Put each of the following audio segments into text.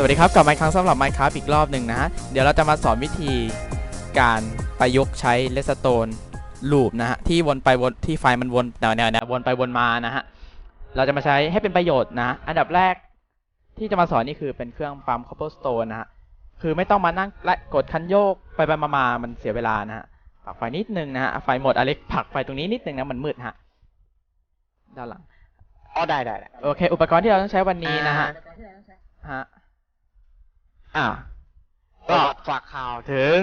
สวัสดีครับกลับมาอีกครั้งสำหรับ Minecraft อีกรอบหนึ่งนะฮะเดี๋ยวเราจะมาสอนวิธีการประยุกต์ใช้เลสโตนลูปนะฮะที่วนไปวนที่ไฟมันวนแนวแนวแนววนไปวนมานะฮะเราจะมาใช้ให้เป็นประโยชน์นะอันดับแรกที่จะมาสอนนี่คือเป็นเครื่องปั๊ม cobblestone นะฮะคือไม่ต้องมานั่งและกดคันโยกไปไปมามามันเสียเวลานะฮะปักไฟนิดนึงนะฮะไฟหมดอเล็กผลักไฟตรงนี้นิดนึงนะมันมืดฮะด้านหลังอ๋อได้ได้ได้โอเค อุปกรณ์ที่เราต้องใช้วันนี้นะฮะฮะ อ่าก็ฝากข่าวถึง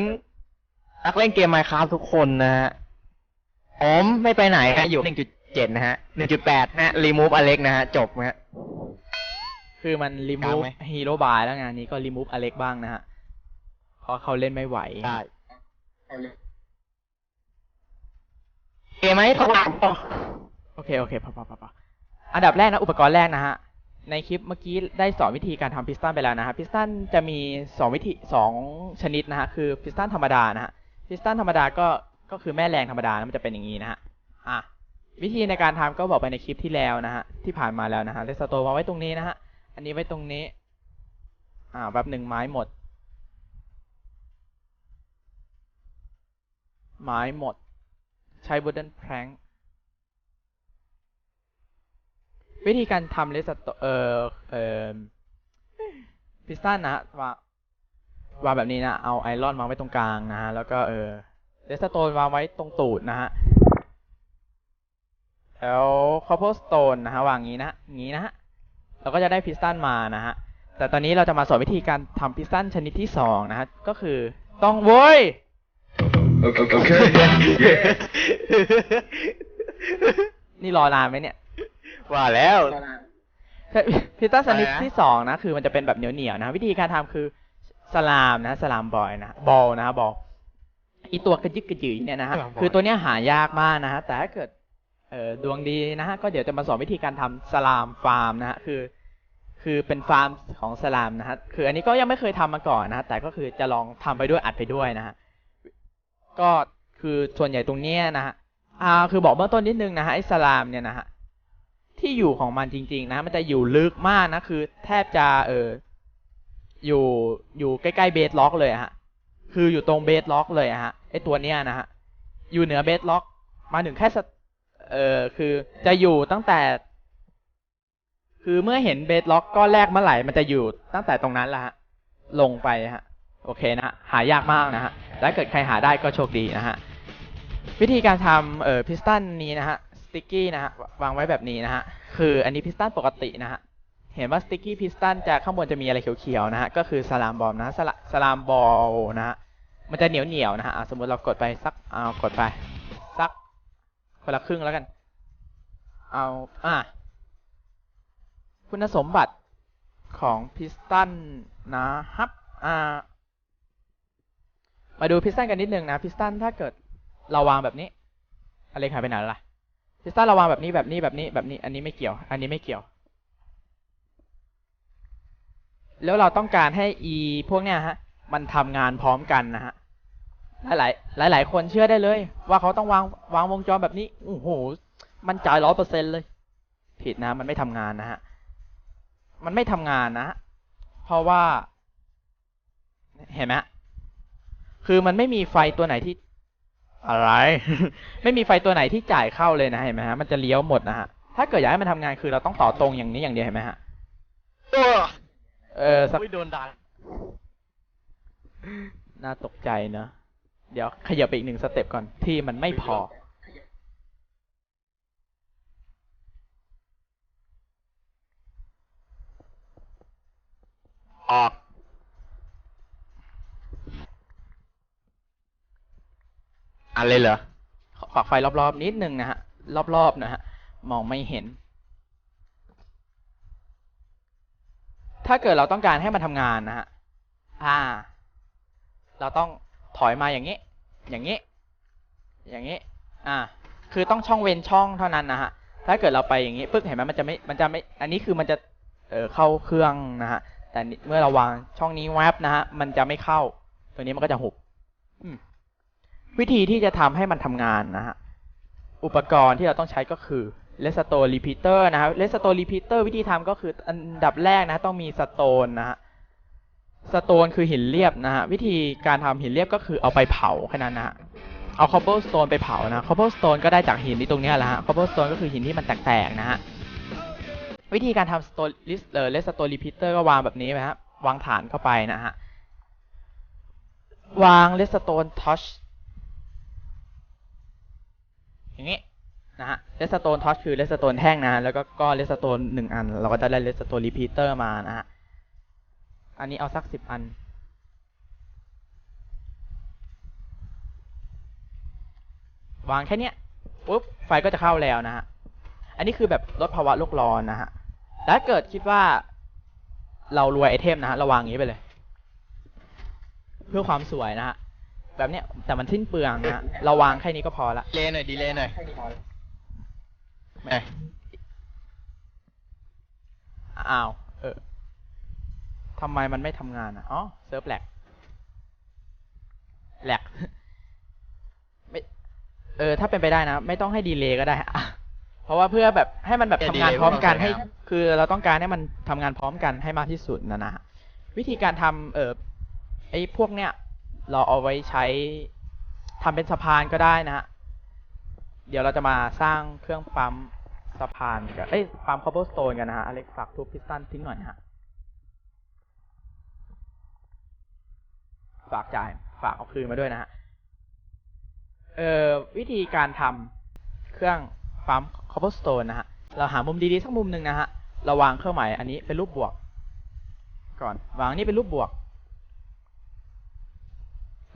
นักเล่นเกม Minecraft ทุกคนนะฮะผมไม่ไปไหนฮะอยู่ 1.7 นะฮะ 1.8 นะฮะ remove Alex นะฮะ จบนะฮะ คือมันรีกมูลางฟไหม ฮีโร่บายแล้วงานนี้ก็รีมูฟอเล็กบ้างนะฮะ เพราะเขาเล่นไม่ไหว ได้เกมไหมสว่างโอเค โอเคพอพอพอพออันดับแรกนะ อุปกรณ์แรกนะฮะ ในคลิปเมื่อกี้ได้สอนวิธีการทำพิสตันไปแล้วนะฮะพิสตันจะมีสองวิธีสองชนิดนะฮะคือพิสตันธรรมดานะฮะพิสตันธรรมดาก็ก็คือแม่แรงธรรมดานะมันจะเป็นอย่างนี้นะฮะอะวิธีในการทำก็บอกไปในคลิปที่แล้วนะฮะที่ผ่านมาแล้วนะฮะเลสโตวางไว้ตรงนี้นะฮะอันนี้ไว้ตรงนี้อ่าแบบหนึ่งไม้หมด ไม้หมด ใช้ wooden plank วิธีการทำเลสโตเอ่อเอ่อพิสตันนะฮะวางวางแบบนี้นะเอาไอรอนวางไว้ตรงกลางนะฮะแล้วก็เออเลสโตนวางไว้ตรงตูดนะฮะแล้วคอ p โพสโตนนะฮะวางงี้นะงี้นะฮะเราก็จะได้พิสตันมานะฮะแต่ตอนนี้เราจะมาสอนวิธีการทำพิสตันชนิดที่สองนะฮะก็คือต้องโว้ย Okay. okay. Yeah. นี่รอนานไหมเนี่ย ว่าแล้ว พิซซ่าชนิดอะไรนะที่สองนะ คือมันจะเป็นแบบเหนียวๆนะ วิธีการทำคือสลามนะ สลามบอยนะ บอลนะบอลอีตัวกระยึกกระยือเนี่ยนะฮะสลามบอลคือตัวเนี้ยหายากมากนะฮะ แต่ถ้าเกิดเอ่อดวงดีนะฮะ ก็เดี๋ยวจะมาสอนวิธีการทำสลามฟาร์มนะฮะ คือ คือเป็นฟาร์มของสลามนะฮะ คืออันนี้ก็ยังไม่เคยทำมาก่อนนะฮะ แต่ก็คือจะลองทำไปด้วยอัดไปด้วยนะฮะ ก็คือส่วนใหญ่ตรงเนี้ยนะฮะ อ่า คือบอกเบื้องต้นนิดนึงนะฮะไอ้สลามเนี่ยนะฮะ ที่อยู่ของมันจริง ๆ นะ มันจะอยู่ลึกมากนะ คือ แทบจะเอออยู่อยู่ใกล้ๆเบสล็อกเลยฮะ คืออยู่ตรงเบสล็อกเลยฮะไอตัวเนี้ยนะฮะอยู่เหนือเบสล็อก มาถึงแค่สะเออคือจะอยู่ตั้งแต่ คือเมื่อเห็นเบสล็อกก้อนแรกเมื่อไหร่มันจะอยู่ตั้งแต่ตรงนั้นละฮะลงไปฮะ โอเคนะฮะหายากมากนะฮะถ้าเกิดใครหาได้ก็โชคดีนะฮะวิธีการทำเอ่อพิสตันนี้นะฮะ ติกกี้นะฮะวางไว้แบบนี้นะฮะคืออันนี้พิสตันปกตินะฮะเห็นว่าสติกกี้พิสตันจะข้างบนจะมีอะไรเขียวๆนะฮะก็คือสลามบอลนะสลสลามบอลนะฮะมันจะเหนียวๆนะฮะอะสมมติเรากดไปสักเอากดไปสักคนละครึ่งแล้วกัน เอาอะคุณสมบัติของพิสตันนะครับอ่ามาดูพิสตันกันนิดนึงนะพิสตันถ้าเกิดเราวางแบบนี้อะไรหายไปไหนแล้วล่ะ พิสตันเราวางแบบนี้แบบนี้แบบนี้แบบนี้ อันนี้ไม่เกี่ยว อันนี้ไม่เกี่ยว แล้วเราต้องการให้ e พวกเนี้ยฮะ มันทำงานพร้อมกันนะฮะหลายหลายหลายๆคนเชื่อได้เลย ว่าเขาต้องวางวางวงจรแบบนี้โอ้โหมันจ่ายร้อยเปอร์เซ็นเลย ผิดนะ มันไม่ทำงานนะฮะ มันไม่ทำงานนะฮะเพราะว่า เห็นไหมคือมันไม่มีไฟตัวไหนที่ อะไร ไม่มีไฟตัวไหนที่จ่ายเข้าเลยนะเห็นไหมฮะมันจะเลี้ยวหมดนะฮะถ้าเกิดอยากให้มันทำงานคือเราต้องต่อตรงอย่างนี้อย่างเดียวเห็นไหมฮะตัวเออสักไม่โดนด่าน่าตกใจเนอะเดี๋ยวขยับไปอีกหนึ่งสเต็ปก่อนที่มันไม่พอ ออก อะไรเหรอขอไฟรอบๆนิดนึงนะฮะ รอบๆนะฮะ มองไม่เห็น ถ้าเกิดเราต้องการให้มันทำงานนะฮะ อ่า เราต้องถอยมาอย่างนี้ อย่างนี้ อย่างนี้ อ่า คือต้องช่องเว้นช่องเท่านั้นนะฮะ ถ้าเกิดเราไปอย่างนี้ปึ๊บเห็นไหมมันจะไม่ มันจะไม่ อันนี้คือมันจะ เออเข้าเครื่องนะฮะ แต่เมื่อเราวางช่องนี้แวบนะฮะ มันจะไม่เข้า ตัวนี้มันก็จะหุบ วิธีที่จะทำให้มันทำงานนะฮะ อุปกรณ์ที่เราต้องใช้ก็คือ Restore Repeater นะครับ Restore Repeater วิธีทำก็คืออันดับแรกนะต้องมีสโตนนะฮะสโตนคือหินเรียบนะฮะ วิธีการทำหินเรียบก็คือเอาไปเผาแค่นั้นนะฮะ เอาคอ b เ l ิลสโตนไปเผานะคอ b เ l ิลสโตนก็ได้จากหินที่ตรงนี้แหละฮะคอ b เ l ิลสโตนก็คือหินที่มันแตกๆนะฮะ วิธีการทำสโตนลิสเออเลสโตนรีพิเตอร์ก็วางแบบนี้นะฮะ วางฐานเข้าไปนะฮะ วางเลสโตนทัช อย่างนี้นะฮะเลสโตนทัชคือเลสโตนแท่งนะแล้วก็ก้อนเลสโตนหนึ่งอัน เราก็จะได้เลสโตนรีพิเตอร์มานะฮะอันนี้เอาสักสิบอัน วางแค่เนี้ยปุ๊บไฟก็จะเข้าแล้วนะฮะอันนี้คือแบบลดภาวะโลกร้อนนะฮะแล้วถ้าเกิดคิดว่าเรารวยไอเทมนะฮะเราวางอย่างนี้ไปเลย เพื่อความสวยนะฮะ แบบเนี้ยแต่มันสิ้นเปลืองนะฮะเราวางแค่นี้ก็พอละดีเลยหน่อยดีเลยหน่อยเอ้ยอ้าวเออทำไมมันไม่ทำงานอะอ๋อเซิร์ฟแหลกแหลกไม่เออถ้าเป็นไปได้นะ ไม่ต้องให้ดีเลย์ก็ได้อะเพราะว่าเพื่อแบบให้มันแบบทำงานพร้อมกันให้ คือเราต้องการให้มันทำงานพร้อมกันให้มากที่สุดนะนะฮะวิธีการทำเออไอ้พวกเนี้ย เราเอาไว้ใช้ทำเป็นสะพานก็ได้นะฮะ เดี๋ยวเราจะมาสร้างเครื่องปั๊มสะพานกันเอ้ย ปั๊มคอ b เ l ิลสโตนกันนะฮะอเล็กฝากทุบพิสตันทิ้งหน่อยนะฮะ ฝากจ่าย ฝากเอาคืนมาด้วยนะฮะ เอ่อ วิธีการทำเครื่องปั๊มคอ b เ l ิลสโตนนะฮะ เราหามุมดีๆสักมุมหนึ่งนะฮะ เราวางเครื่องหมายอันนี้เป็นรูปบวก ก่อน วางนนี้เป็นรูปบวก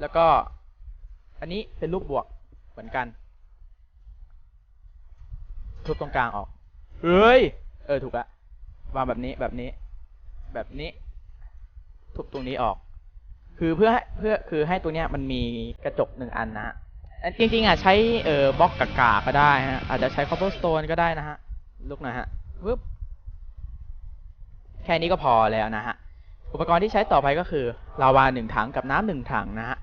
แล้วก็อันนี้เป็นรูปบวกเหมือนกัน ทุบตรงกลางออก เฮ้ย เออ ถูกละวางแบบนี้แบบนี้ แบบนี้ ทุบตรงนี้ออก คือเพื่อเพื่อคือให้ตัวเนี้ยมันมีกระจกหนึ่งอันนะฮะอันจริงๆอะใช้เอ่อบล็อกกากาก็ได้ฮะ อาจจะใช้ cobblestone ก็ได้นะฮะลุกหนะฮะปึ๊บแค่นี้ก็พอแล้วนะฮะ อุปกรณ์ที่ใช้ต่อไปก็คือลาวาหนึ่งถังกับน้ำหนึ่งถังนะฮะ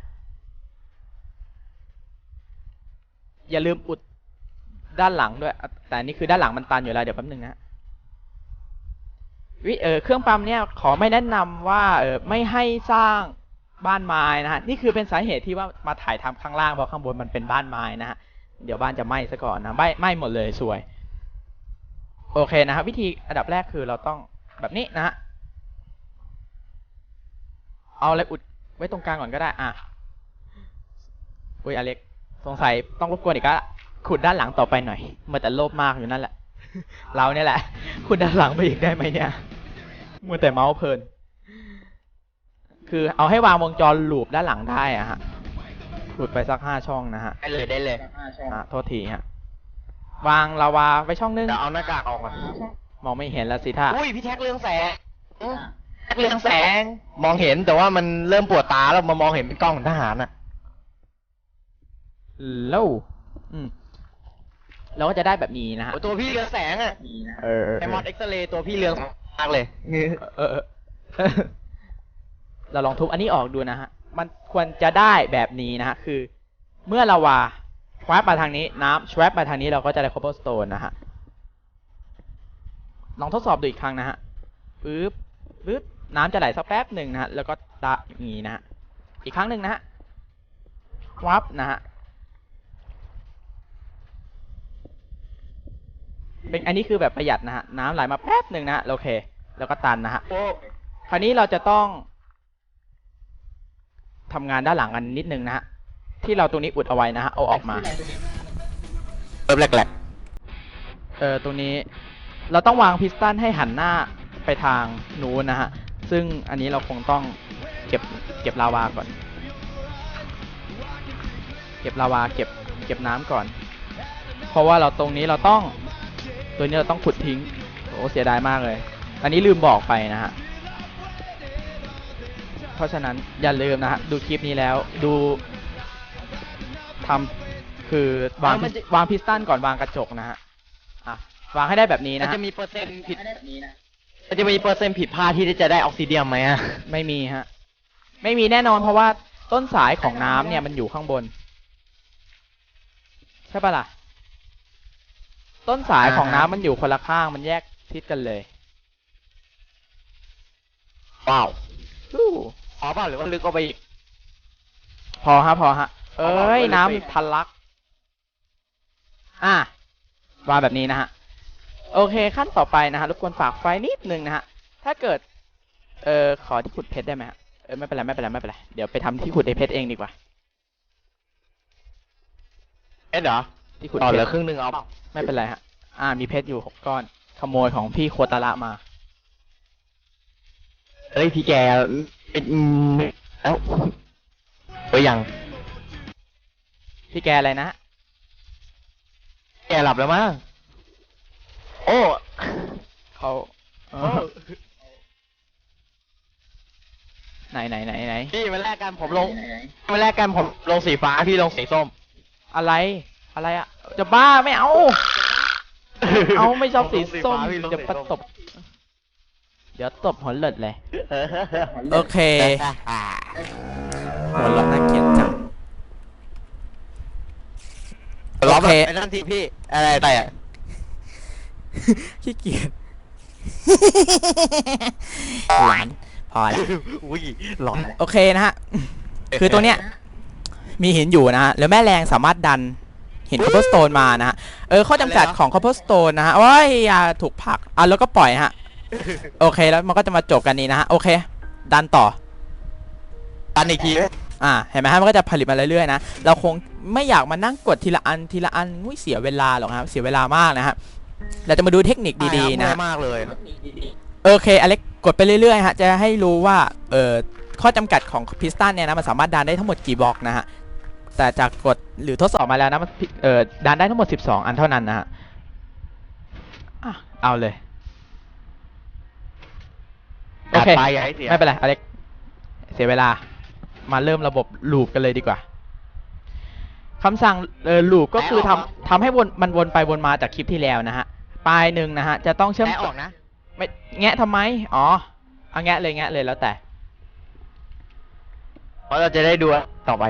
อย่าลืมอุดด้านหลังด้วย แต่นี่คือด้านหลังมันตันอยู่แล้วเดี๋ยวแป๊บนึงนะวิเออเครื่องปั๊มเนี่ยขอไม่แนะนำว่าเออไม่ให้สร้างบ้านไม้นะฮะนี่คือเป็นสาเหตุที่ว่ามาถ่ายทำข้างล่างเพราะข้างบนมันเป็นบ้านไม้นะฮะเดี๋ยวบ้านจะไหม้ซะก่อนนะไหม้ไหม้หมดเลยสวย โอเคนะครับวิธีอันดับแรกคือเราต้องแบบนี้นะฮะเอาอะไรอุดไว้ตรงกลางก่อนก็ได้อะอุ้ยอเล็ก สงสัยต้องรบกวนอีกแล้วขุดด้านหลังต่อไปหน่อยเมื่อแต่โลภมากอยู่นั่นแหละ เราเนี่ยแหละ ขุดด้านหลังไปอีกได้ไหมเนี่ยมัวแต่เมาส์เพลิน คือเอาให้วางวงจรลูปด้านหลังได้อะฮะขุดไปสักห้าช่องนะฮะได้เลยได้เลยอะโทษทีฮะ วางลาวาไว้ช่องนึงเดี๋ยวเอาหน้ากากออกก่อนมองไม่เห็นแล้วสิท่าอุ้ยพี่แท็กเรืองแสงแท็กเรืองแสง มองเห็นแต่ว่ามันเริ่มปวดตาแล้วมามองเห็นเป็นกล้องของทหารอะ แล้วอืมเราก็จะได้แบบนี้นะฮะโอ้ตัวพี่เรืองแสงอะเออเออไอมอดเอ็กซเรย์ตัวพี่เรืองมากเลยเออเออเราลองทุบอันนี้ออกดูนะฮะ มันควรจะได้แบบนี้นะฮะ คือ เมื่อลาวาชวบมาทางนี้น้ำชวบมาทางนี้เราก็จะได้ cobblestone นะฮะ ลองทดสอบดูอีกครั้งนะฮะปึ๊บปึ๊บน้ำจะไหลสักแป๊บหนึ่งนะฮะ แล้วก็ตะอย่างนี้นะฮะ อีกครั้งหนึ่งนะฮะวับนะฮะ เป็นอันนี้คือแบบประหยัดนะฮะน้ำไหลมาแป๊บหนึ่งนะฮะโอเค แล้วก็ตันนะฮะโอ้คราวนี้เราจะต้องทำงานด้านหลังกันนิดนึงนะฮะที่เราตรงนี้อุดเอาไว้นะฮะเอาออกมาเริ่มแหลกเออตรงนี้เราต้องวางพิสตันให้หันหน้าไปทางนู้นนะฮะซึ่งอันนี้เราคงต้องเก็บเก็บลาวาก่อน เก็บลาวาเก็บเก็บน้ำก่อน เพราะว่าเราตรงนี้เราต้อง ตัวนี้เราต้องขุดทิ้ง โอ้เสียดายมากเลย อันนี้ลืมบอกไปนะฮะ เพราะฉะนั้นอย่าลืมนะฮะ ดูคลิปนี้แล้วดูทำคือวางวางพิสตันก่อนวางกระจกนะฮะ อะ วางให้ได้แบบนี้ๆมันนะฮะจะมีเปอร์เซ็นต์ผิดมันจะมีเปอร์เซ็นต์ผิดพลาดที่จะได้ออกซิเดียมไหมอะไม่มีฮะ ไม่มีแน่นอนเพราะว่าต้นสายของน้ำเนี่ยมันอยู่ข้างบน ใช่ปะล่ะ ต้นสายของน้ำมันอยู่คนละข้างมันแยกทิศกันเลยว้าวฮู้พอเปล่าหรือว่าลึกก็ไปอีก พอฮะพอฮะ เอ้ยเอาน้ำไปทะลัก อะวางแบบนี้นะฮะ โอเคขั้นต่อไปนะฮะรบกวนฝากไฟนิดนึงนะฮะ ถ้าเกิด เออขอที่ขุดเพชรได้ไหมฮะ เออไม่เป็นไรไม่เป็นไรไม่เป็นไรเดี๋ยวไปทำที่ขุดไอเพชรเองดีกว่า เอ๊ะเหรอ ที่ขุดต่อเพเหลืชอรครึ่งหนึ่งเอาเปล่าไม่เป็นไรฮะ อ่า มีเพชรอยู่หกก้อน ขโมยของพี่โคตาระมา เฮ้ยพี่แกเป็นอืมเอ้าไปยังพี่แกอะไรนะ แกหลับแล้วมั้ง โอ้เขาเออไหนไหนไหนไหนพี่มาแลกกันผมลงมาแลกกันผมลงสีฟ้าพี่ลงสีส้ม อะไร อะไรอะ จะบ้าไม่เอา เอาไม่ชอบสีส้มผมลงพี่ลงเดี๋ยวสีปะส้มตบ เดี๋ยวตบหัวเลิดเลย โอเคหัวเราะน่าเกลียดจังล็อกโอเค ไอ้นั่นทีพี่ อะไรแต่อะขี้เกียจหลานพอละอุ้ยหลอนโอเคนะฮะ คือตัวเนี้ย มีหินอยู่นะฮะแล้วแม่แรงสามารถดัน หินคอ p เ e อร์สโตนมานะฮะ เออข้อจำกัดของคอ p เ e อร์สโตนนะฮะว้ายอย่าถูกผลักอะแล้วก็ปล่อยฮะ โอเคแล้วมันก็จะมาจบกันนี้นะฮะ โอเค ดันต่อ ตันอีกทีไหมอ่าเห็นไหมฮะมันก็จะผลิตมาเรื่อยๆนะเราคงไม่อยากมานั่งกดทีละอันทีละอันอุ้ยเสียเวลาหรอกครับเสียเวลามากนะฮะเราจะมาดูเทคนิคดีๆนะง่าฮะยมากเลย โอเคอเล็กกดไปเรื่อยๆฮะ จะให้รู้ว่า เอ่อ ข้อจำกัดของพิสตันเนี่ยนะ มันสามารถดันได้ทั้งหมดกี่บล็อกนะฮะ แต่จากกดหรือทดสอบมาแล้วนะมันพิเอ่อดันได้ทั้งหมด 12 อันเท่านั้นนะฮะอะเอาเลย โอเคไปอย่าให้เสีย ไม่เป็นไรอเล็ก เสียเวลา มาเริ่มระบบลูปกันเลยดีกว่าคำสั่งเออลูปก็คือทำทำให้วนมันวนไปวนมาจากคลิปที่แล้วนะฮะปลายหนึ่งนะฮะ จะต้องเชื่อมแกะอต่ออกนะไม่แงะทำไม อ๋อ เอาแงะเลยแงะเลยแล้วแต่ เพราะเราจะได้ดูต่อไป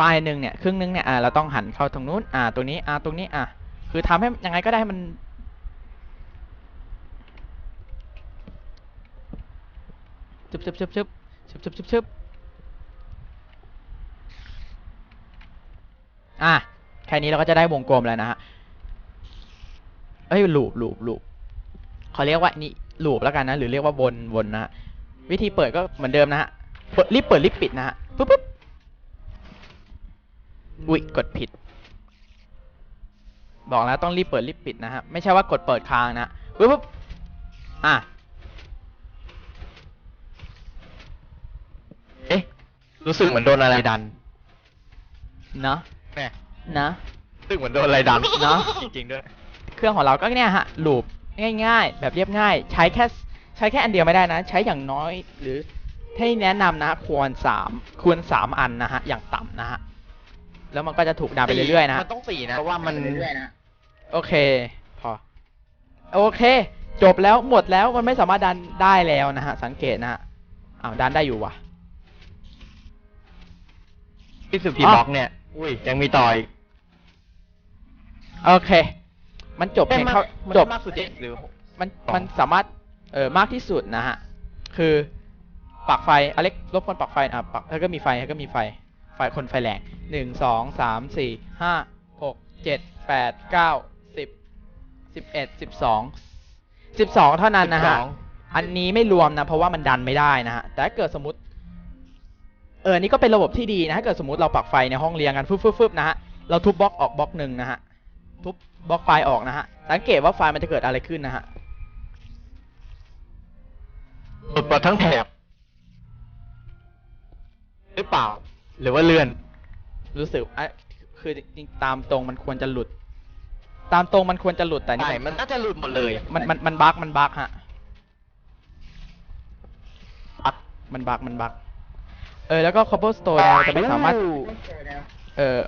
ปลายหนึ่งเนี่ยครึ่งหนึงเนี่ยอ่าเราต้องหันเข้าตรงนู้นอ่าตรงนี้อ่าตรงนี้อ่าคือทำให้ยังไงก็ได้ให้มัน ชึบชึบชึบชึบชึบชึบชึบชึบอะแค่นี้เราก็จะได้วงกลมแล้วนะฮะเอ้ยลูปลูปลูปเขาเรียกว่านี่ลูปแล้วกันนะ หรือเรียกว่าวนวนนะฮะวิธีเปิดก็เหมือนเดิมนะฮะเปิดรีบเปิดรีบปิดนะฮะปุ๊บปุ๊บ อุ๊ยกดผิด บอกแล้วต้องรีบเปิดรีบปิดนะฮะ ไม่ใช่ว่ากดเปิดค้างนะปุ๊บปุ๊บอะเอ๊ะรู้สึกเหมือนโดนอะไรดันเนาะแม่นะ รู้สึกเหมือนโดนอะไรดันเนอะ จริงๆด้วย เครื่องของเราก็เนี่ยฮะลูปง่าย ๆ แบบเรียบง่าย ใช้แค่ใช้แค่อันเดียวไม่ได้นะ ใช้อย่างน้อยหรือให้แนะนำนะควรสามควรสามอันนะฮะ อย่างต่ำนะฮะ แล้วมันก็จะถูกดันไปเรื่อยๆนะฮะมันต้องสี่นะ เพราะว่ามันโอเค พอ โอเค จบแล้วหมดแล้วมันไม่สามารถดันได้แล้วนะฮะ สังเกตนะฮะอ้าวดันได้อยู่ว่ะ ที่สุดกี่อ๋อบล็อกเนี่ย อุ้ย ยังมีต่ออีกโอเค มันจบเพียงเท่าจบมากสุดเจ็ดหรือ มันสองมันสามารถเออมากที่สุดนะฮะ คือปักไฟอเล็กรบกวนปักไฟอะปักแล้วก็มีไฟแล้วก็มีไฟ ไฟคนไฟแรงหนึ่งสองสามสี่ห้าหกเจ็ดแปดเก้าสิบสิบเอ็ดสิบสองสิบสองเท่านั้นนะฮะ12อันนี้ไม่รวมนะ เพราะว่ามันดันไม่ได้นะฮะ แต่ถ้าเกิดสมมติ เอออนนี่ก็เป็นระบบที่ดีนะถ้าเกิดสมมติเราปักไฟในห้องเรียงกันฟึบฟึบฟึบนะฮะ เราทุบบล็อกออกบล็อกหนึ่งนะฮะ ทุบบล็อกไฟออกนะฮะ สังเกตว่าไฟมันจะเกิดอะไรขึ้นนะฮะหลุดหมดทั้งแถบหรือเปล่า หรือว่าเลื่อน รู้สึกอะคือจริงๆตามตรงมันควรจะหลุด ตามตรงมันควรจะหลุดแต่นี่ใช่มันน่าจะหลุดหมดเลยมันมันมันบั๊กมันบั๊กฮะบั๊กมันบั๊กมันบั๊กเออแล้วก็ cobblestone เนี่ยจะไม่สามารถ เออ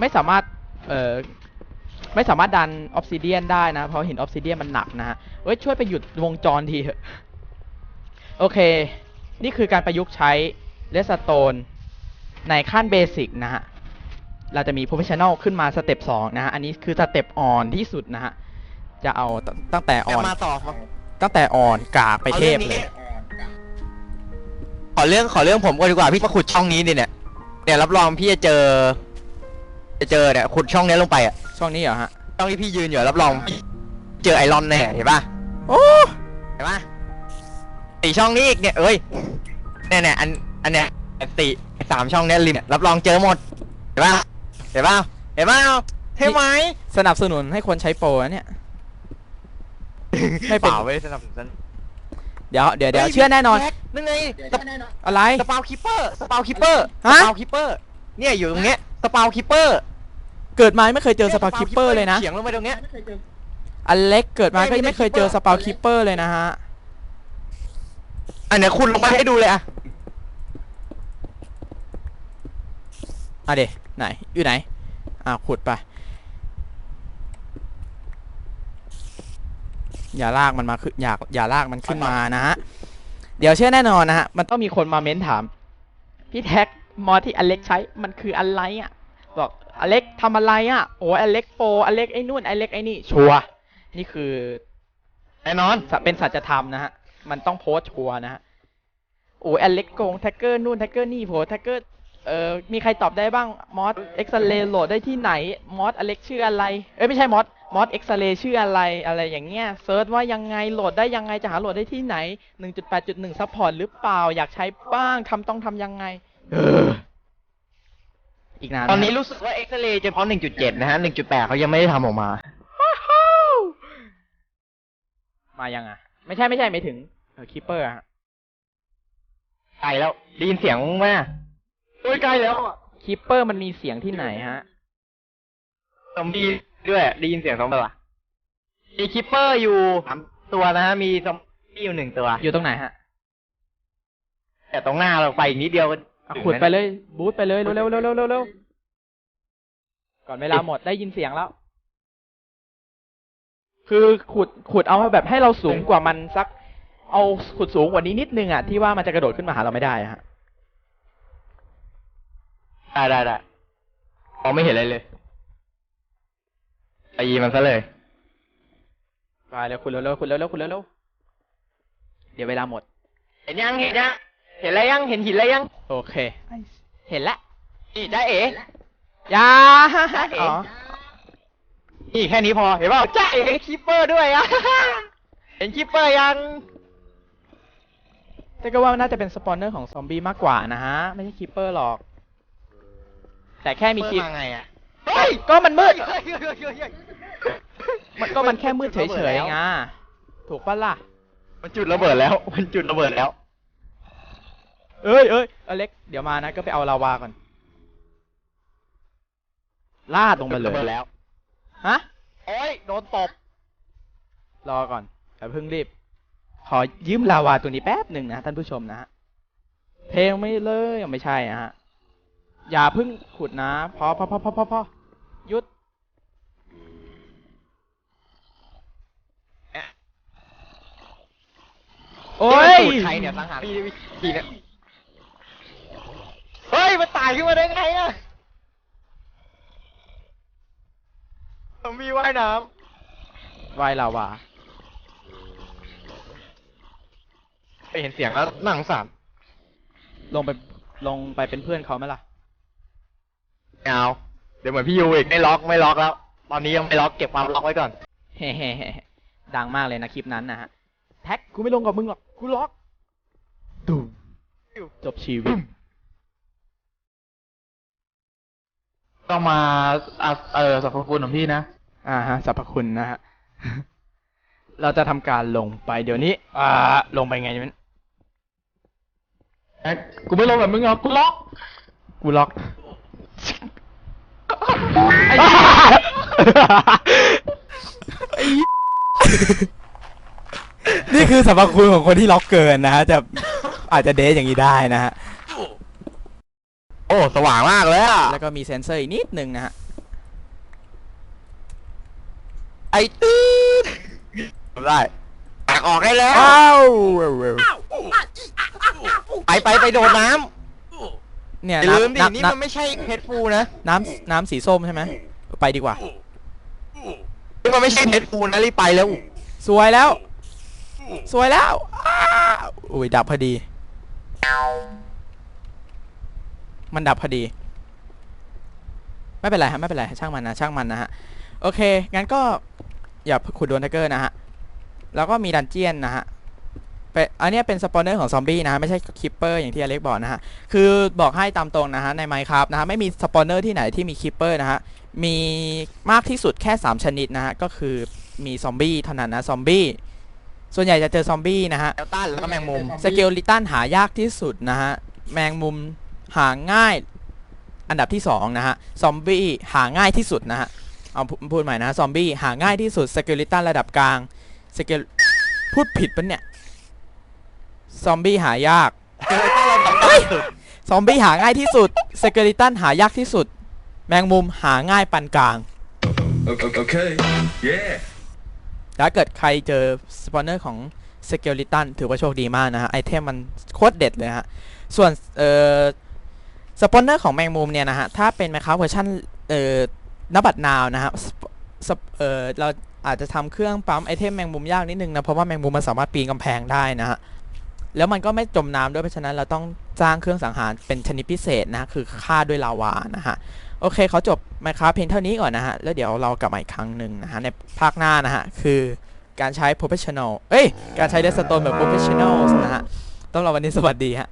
ไม่สามารถ เออไม่สามารถดันออ s ซิเดียนได้นะ เพราะหินออ s ซิเดียนมันหนักนะฮะเอ้ยช่วยไปหยุดวงจรทีเถอะ โอเค นี่คือการประยุกต์ใช้เลสโตน ในขั้นเบสิกนะฮะ เราจะมี professional ขึ้นมาสเต็ปสองนะฮะ อันนี้คือสเต็ปอ่อนที่สุดนะฮะ จะเอาตตั้งแต่อ่อน มาต่อตั้งแต่อ่อนกากไปเทพเลยอเรื่องขอเรื่องผมก่อนดีกว่าพี่มาขุดช่องนี้ดิเนี่ย เนี่ยรับรองพี่จะเจอ จะเจอเนี่ยขุดช่องนี้ลงไปอะ ช่องนี้เหรอฮะ ช่องที่พี่ยืนอยู่รับรองพี่เจอไอรอนแน่เห็นปะโอ้เห็นปะสี่ช่องนี้อีกเนี่ยเอ้ยเนี่ยเนี่ยอันอันเนี้ยสี่ สามช่องเนี้ยริมเนี่ยรับรองเจอหมด เห็นปะเห็นปะเห็นปะเห็นไหมสนับสนุนให้คนใช้โปรนะเนี่ย ไม่เปเป็นล่าไม่ได้สนับสนุนเดี๋ยวเดี๋ยวเดี๋ยวเชื่อแน่นอนแจ็คนั่นไงสปอะไรสปาวคิปเปอร์สปาวคิปเปอร์สฮะปาวคิปเปอร์เนี่ยอยู่ตรงเนี้ยสปาวคิปเปอร์เกิดมาไม่เคยเจอสปาคิปเปอร์เลยนะเฉียงลงไปตรงเนี้ยอเล็กเกิดมาก็ไม่ยังไม่ไม่เคยเจอได้สปาคิปเปอร์เลยนะฮะอันเนี้ยคุณลงไปให้ดูเลยอะ อะเดไหน อยู่ไหน อ่าขุดไป อย่าลากมันมาขึ้น อย่า อย่าลากมันขึ้นมานะฮะ เดี๋ยวเชื่อแน่นอนนะฮะ มันต้องมีคนมาเม้นถาม พี่แท็กมอที่อเล็กใช้ มันคืออะไรอะ บอกอเล็กทำอะไรอะ โอ้อเล็กโปรอเล็กไอ้นู่นอเล็กไอ้นี่ ชัวร์นี่คือแน่นอนสะเป็นสัจธรรมนะฮะ มันต้องโพสต์ชัวร์นะฮะโอ้ยอเล็กโกงแท็กเกอร์นู่นแท็กเกอร์นี่โผแท็กเกอร์ เอ่อมีใครตอบได้บ้างมอสเอ็กซเรย์โหลดได้ที่ไหนมอสอเล็กชื่ออะไร เอ้ยไม่ใช่มอสมอสเอ็กซเรย์ชื่ออะไรอะไรอย่างเงี้ยเซิร์ชว่ายังไงโหลดได้ยังไงจะหาโหลดได้ที่ไหน 1.8.1ซัพพอร์ตหรือเปล่า อยากใช้บ้างทำต้องทำยังไง เออ อีกนานตอนนี้ะรู้สึกว่าเอ็กซเรย์เฉพาะ1.7 นะฮะ 1.8 เขายังไม่ได้ทำออกมา มายังอะ ไม่ใช่ไม่ใช่ไม่ถึงเออคีเปอร์อะไกลแล้วได้ยินเสียงไหมอะ โอ้ยไกลแล้วอะคีเปอร์มันมีเสียงที่ไหนฮะ ซอมบี้ด้วยได้ยินเสียงซอมบี้ปะมีคิปเปอร์อยู่สามตัวนะฮะ มีซอมบี้อยู่หนึ่งตัว อยู่ตรงไหนฮะแต่ตรงหน้าเราไปอีกนิดเดียวก็อะถึงขุดแล้วไปเลย บูทไปเลย เร็วเร็วเร็วเร็วเร็วเร็วก่อนเวลาหมดได้ยินเสียงแล้ว คือขุดขุดเอาแบบให้เราสูงกว่ามันสัก เอาขุดสูงกว่านี้นิดนึงอะที่ว่ามันจะกระโดดขึ้นมาหาเราไม่ได้อะฮะ ได้ได้ได้มองไม่เห็นอะไรเลยตีมันซะเลยไปเร็วขุดเร็วเร็วขุดเร็วเร็วขุดเร็วเร็วเดี๋ยวเวลาหมด เห็นยังเห็นยังเห็นอะไรยังเห็นหินอะไรยัง โอเค เห็นละนี่จ้าเอ๋อยาเอ๋อ๋อนี่แค่นี้พอเห็นเปล่าจ้าเอ๋คิปเปอร์ด้วยอะเห็นคิปเปอร์ยังแต่ก็ว่าน่าจะเป็นสปอนเนอร์ของซอมบี้มากกว่านะฮะ ไม่ใช่คีเปอร์หรอก แต่แค่มีมีคีคิปไงอะเฮ้ยก็มันมืด เฮ้ยเฮ้ยเฮ้ยเฮ้ยเฮ้ยมันก็มันแค่มืดเฉยๆไงถูกปะล่ะ มันจุดระเบิดแล้ว มันจุดระเบิดแล้ว เอ้ยเอ้ยอเล็ก เดี๋ยวมานะ ก็ไปเอาลาวาก่อน ลาดลงไปเลระเบิดย แล้ว ฮะ โอ้ย โดนตบ รอก่อนอย่าเพิ่งรีบ ขอยืมลาวาตัวนี้แป๊บหนึ่งนะท่านผู้ชมนะฮะ เพลงไม่เลย ไม่ใช่อะฮะ อย่าเพิ่งขุดนะพอพอพอพอพอพอหยุดโอ้ยสูตรใครเนี่ยสังหารพี่วิธีเนี่ยเฮ้ยมันตายขึ้นมาได้ไงอะซอมบี้ว่ายน้วายลาวาำไปเห็นเสียงแล้วหนังสั่นลงไปลงไปเป็นเพื่อนเขาไหมล่ะ เอาเดี๋ยวเหมือนพี่ยูอีกไม่ล็อกไม่ล็อกแล้ว ตอนนี้ยังไม่ล็อกเก็บความล็อกไว้ก่อน เฮ้ๆดังมากเลยนะคลิปนั้นนะฮะ แท็กกูไม่ลงกับมึงหรอกกูล็อกดูจบชีวิต ก็มาอะเออสรรพคุณของพี่นะ อ่าฮะสรรพคุณนะฮะ เราจะทำการลงไปเดี๋ยวนี้ อ่า ลงไปไงมันกูไม่ลงแบบมึงหรอกกูล็อก กูล็อก ไอ้นี่คือสรรพคุณของคนที่ล็อกเกินนะฮะจะอาจจะเดทอย่างนี้ได้นะฮะ โอ้ สว่างมากเลยอะแล้วก็มีเซนเซอร์อีกนิดนึงนะฮะ ไอ้ตื้นได้แตกออกได้แล้ว อ้าว ไปไปไปโดดน้ เนี่ยำอย่าลืมดิน้ำนี่น้ำมันไม่ใช่เพชรฟูนะน้ำน้ำสีส้มใช่ไหมไปดีกว่า นี่มันไม่ใช่เพชรฟูนะรีบไปแล้วสวยแล้ว สวยแล้วอ้าวอุ้ยดับพอดี มันดับพอดี ไม่เป็นไรฮะไม่เป็นไรช่างมันนะช่างมันนะฮะโอเคงั้นก็อย่าขุดโดนทักเกอร์นะฮะแล้วก็มีดันเจียนนะฮะเป็น อันเนี้ยเป็นสปอนเนอร์ของซอมบี้นะฮะไม่ใช่คิปเปอร์อย่างที่อเล็กบอกนะฮะคือบอกให้ตามตรงนะฮะในไมค์ครับนะฮะไม่มีสปอนเนอร์ที่ไหนที่มีคิปเปอร์นะฮะมีมากที่สุดแค่ 3 ชนิดนะฮะก็คือมีซอมบี้เท่านั้นนะซอมบี้ส่วนใหญ่จะเจอซอมบี้นะฮะเดลตันแล้วก็แมงมุมสเกลลิตันหายากที่สุดนะฮะแมงมุมหาง่ายอันดับที่สองนะฮะซอมบี้หาง่ายที่สุดนะฮะเอาพูพูดใหม่นะซอมบี้หาง่ายที่สุดสเกลลิตันระดับกลางสเกลพูดผิดปะเนี่ย ซอมบี้หายากซอมบี้หาง่ายที่สุดสเกลลิตันหายากที่สุด แมงมุมหาง่ายปานกลาง Okay. okay. Yeah. ถ้าเกิดใครเจอสปอนเนอร์ของสเกลิตันถือว่าโชคดีมากนะฮะ ไอเทมมันโคตรเด็ดเลยฮะ ส่วนเอ่อสปอนเนอร์ของแมงมุมเนี่ยนะฮะ ถ้าเป็นไหมครับเวอร์ชันเอ่อนบัตนาวนะฮะสปสปเอ่อเราอาจจะทำเครื่องปั๊มไอเทมแมงมุมยากนิดนึงนะ เพราะว่าแมงมุมมันสามารถปีนกำแพงได้นะฮะ แล้วมันก็ไม่จมน้ำด้วยเพราะฉะนั้นเราต้องจ้างเครื่องสังหารเป็นชนิดพิเศษนะคือฆ่าด้วยลาวานะฮะโอเคเขาจบไหมครับเพียงเท่านี้ก่อนนะฮะแล้วเดี๋ยวเรากลับมาอีกครั้งหนึ่งนะฮะในภาคหน้านะฮะคือการใช้ professional เอ้ยการใช้ redstone แบบ professional นะฮะต้องเราวันนี้สวัสดีฮะ